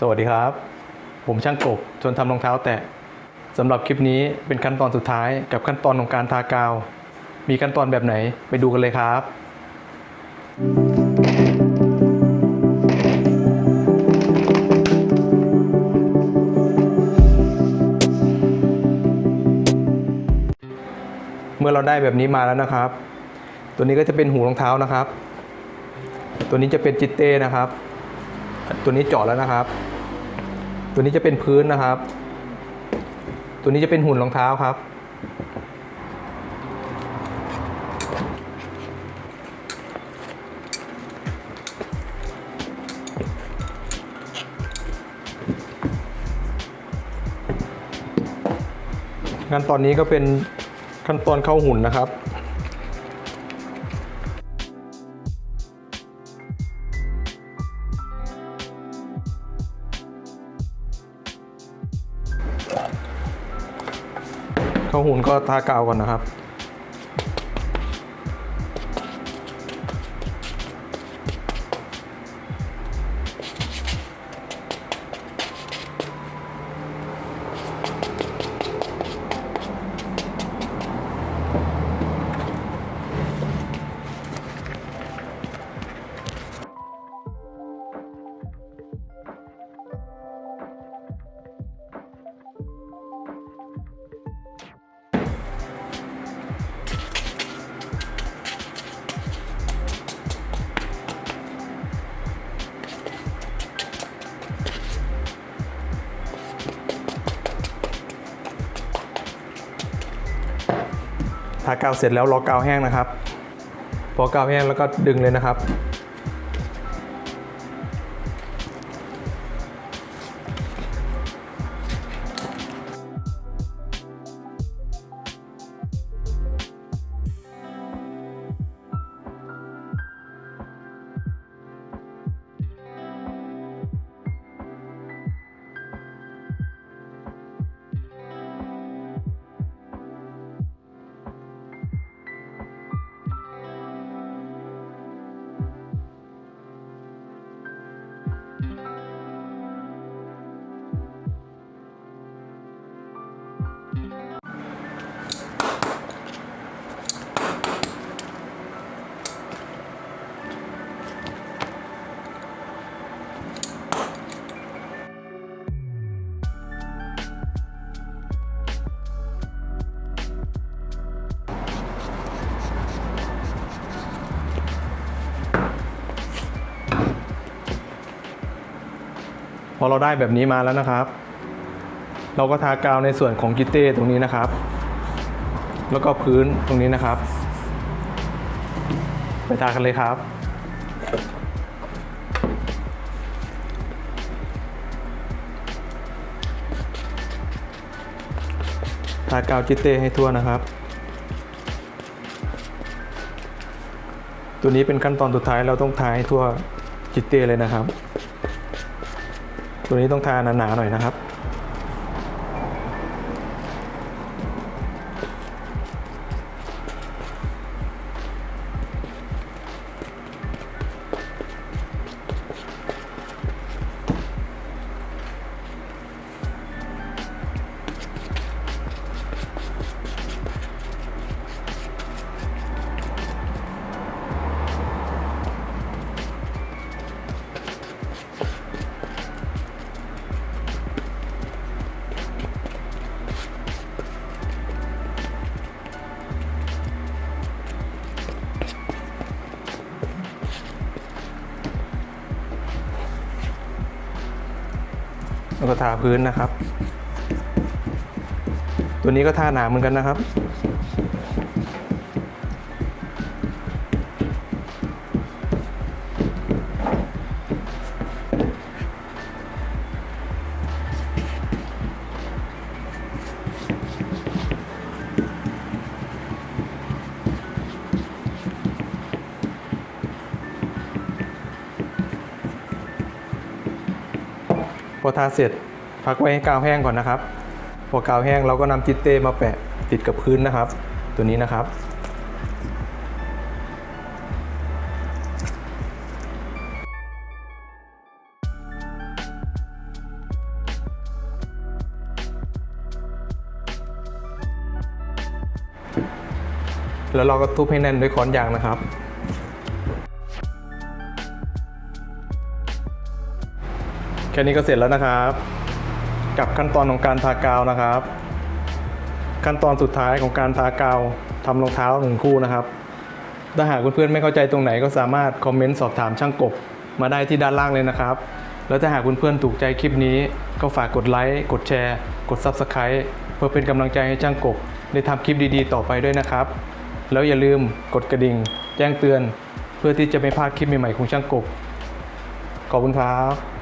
สวัสดีครับ ผมช่างกบจนทำรองเท้าแตะสำหรับคลิปนี้เป็นขั้นตอนสุดท้ายกับขั้นตอนของการทากาว มีขั้นตอนแบบไหนไปดูกันเลยครับ เมื่อเราได้แบบนี้มาแล้วนะครับ ตัวนี้ก็จะเป็นหูรองเท้านะครับ ตัวนี้จะเป็นจิตเต้นะครับ ตัวนี้เจาะแล้วนะครับ ตัวนี้จะเป็นพื้นนะครับ ตัวนี้จะเป็นหุ่นรองเท้าครับขั้นตอนนี้ก็เป็นขั้นตอนเข้าหุ่นนะครับ ข้าหุ่นก็ทากาวก่อนนะครับ ทากาวเสร็จแล้วรอกาวแห้งนะครับ พอกาวแห้งแล้วก็ดึงเลยนะครับ พอเราได้แบบนี้มาแล้วนะครับ เราก็ทากาวในส่วนของกิตเต้ตรงนี้นะครับ แล้วก็พื้นตรงนี้นะครับ ไปทากันเลยครับทากาวจิตเต้ให้ทั่วนะครับ ตัวนี้เป็นขั้นตอนสุดท้ายเราต้องทาให้ทั่วจิตเต้เลยนะครับ ตัวนี้ต้องทาหนาๆหน่อยนะครับ แล้วก็ทาพื้นนะครับ ตัวนี้ก็ทาหนาเหมือนกันนะครับ พอทาเสร็จพักไว้ให้กาวแห้งก่อนนะครับ พอกาวแห้งเราก็นำจิตเต้มาแปะติดกับพื้นนะครับ ตัวนี้นะครับ แล้วเราก็ทุบให้แน่นด้วยค้อนยางนะครับ ค่นี้ก็เสร็จแล้วนะครับ กับขั้นตอนของการทากาวนะครับ ขั้นตอนสุดท้ายของการทากาวทำรองเท้าหนึ่งคู่นะครับ ถ้าหากเพื่อนๆไม่เข้าใจตรงไหนก็สามารถคอมเมนต์สอบถามช่างกบมาได้ที่ด้านล่างเลยนะครับ แล้วถ้าหากเพื่อนๆถูกใจคลิปนี้ ก็ฝากกดไลค์กดแชร์ กด Subscribe เพื่อเป็นกำลังใจให้ช่างกบได้ทำคลิปดีๆ ต่อไปด้วยนะครับ แล้วอย่าลืมกดกระดิ่ง แจ้งเตือน เพื่อที่จะไม่พลาดคลิปใหม่ๆของช่างกบขอบคุณครับ